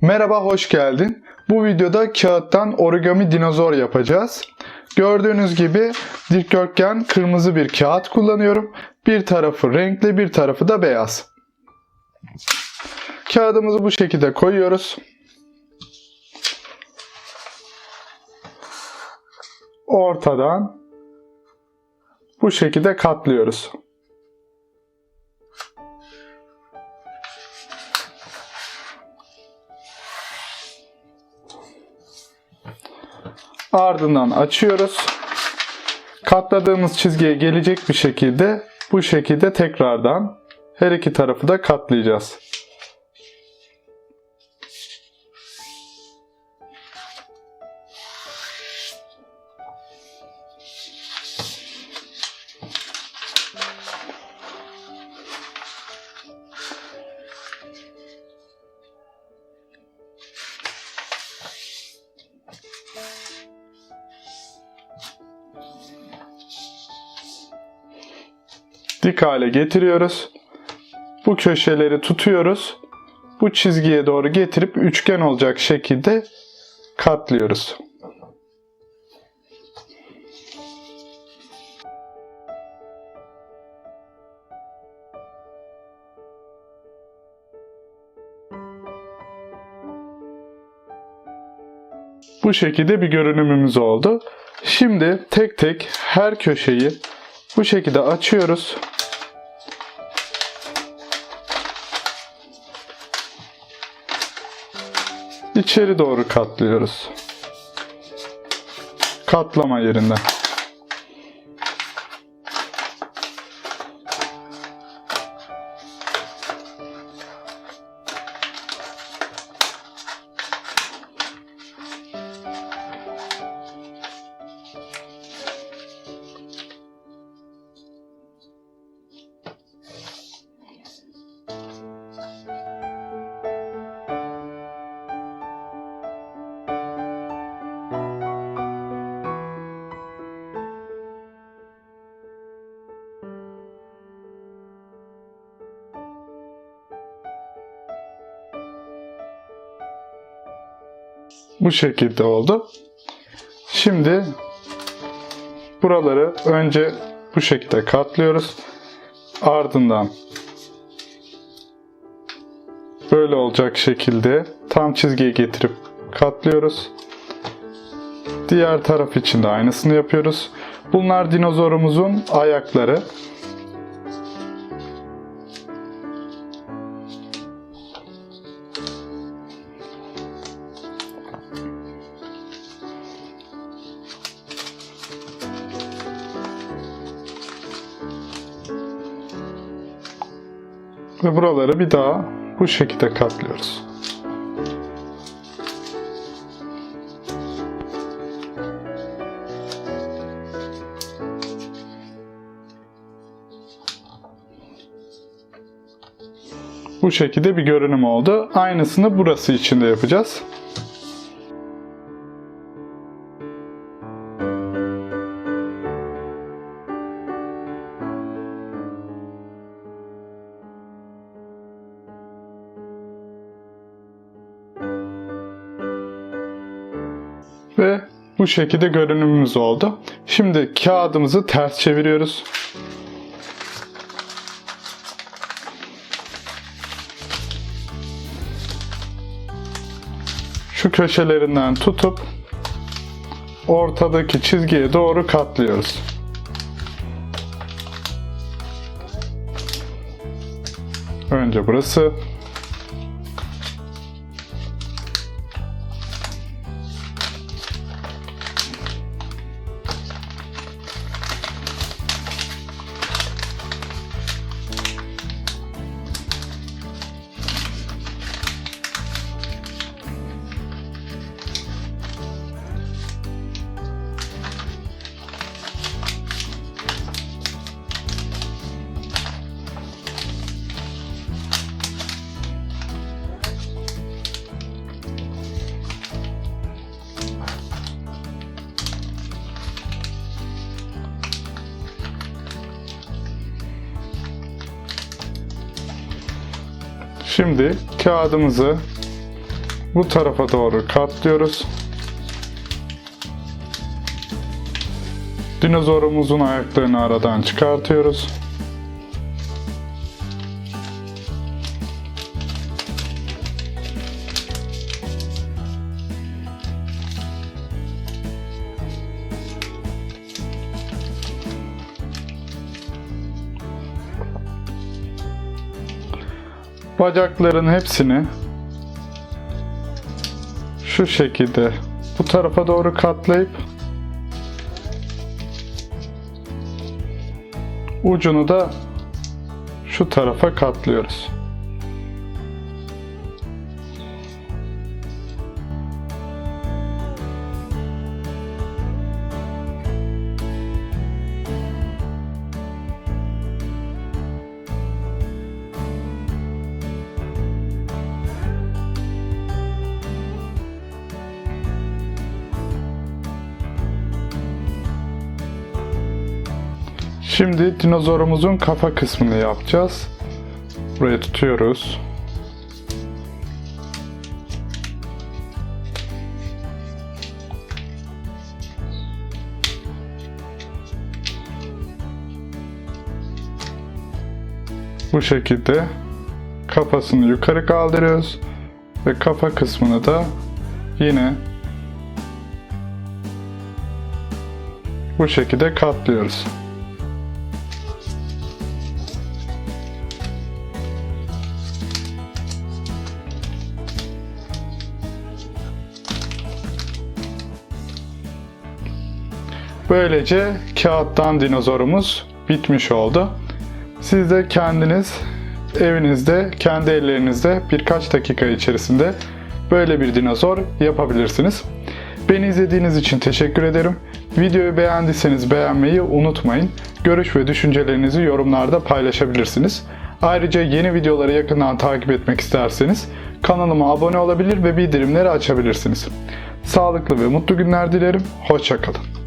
Merhaba, hoş geldin. Bu videoda kağıttan origami dinozor yapacağız. Gördüğünüz gibi dikdörtgen kırmızı bir kağıt kullanıyorum. Bir tarafı renkli, bir tarafı da beyaz. Kağıdımızı bu şekilde koyuyoruz. Ortadan bu şekilde katlıyoruz. Ardından açıyoruz. Katladığımız çizgiye gelecek bir şekilde bu şekilde tekrardan her iki tarafı da katlayacağız. Dik hale getiriyoruz. Bu köşeleri tutuyoruz. Bu çizgiye doğru getirip üçgen olacak şekilde katlıyoruz. Bu şekilde bir görünümümüz oldu. Şimdi tek tek her köşeyi bu şekilde açıyoruz. İçeri doğru katlıyoruz. Katlama yerinden. Bu şekilde oldu. Şimdi buraları önce bu şekilde katlıyoruz. Ardından böyle olacak şekilde tam çizgiye getirip katlıyoruz. Diğer taraf için de aynısını yapıyoruz. Bunlar dinozorumuzun ayakları. Ve buraları bir daha bu şekilde katlıyoruz. Bu şekilde bir görünüm oldu. Aynısını burası için de yapacağız. Ve bu şekilde görünümümüz oldu. Şimdi kağıdımızı ters çeviriyoruz. Şu köşelerinden tutup ortadaki çizgiye doğru katlıyoruz. Önce burası Şimdi kağıdımızı bu tarafa doğru katlıyoruz. Dinozorumuzun ayaklarını aradan çıkartıyoruz. Bacakların hepsini şu şekilde bu tarafa doğru katlayıp ucunu da şu tarafa katlıyoruz. Şimdi dinozorumuzun kafa kısmını yapacağız. Buraya tutuyoruz. Bu şekilde kafasını yukarı kaldırıyoruz ve kafa kısmını da yine bu şekilde katlıyoruz. Böylece kağıttan dinozorumuz bitmiş oldu. Siz de kendiniz evinizde, kendi ellerinizde birkaç dakika içerisinde böyle bir dinozor yapabilirsiniz. Beni izlediğiniz için teşekkür ederim. Videoyu beğendiyseniz beğenmeyi unutmayın. Görüş ve düşüncelerinizi yorumlarda paylaşabilirsiniz. Ayrıca yeni videoları yakından takip etmek isterseniz kanalıma abone olabilir ve bildirimleri açabilirsiniz. Sağlıklı ve mutlu günler dilerim. Hoşçakalın.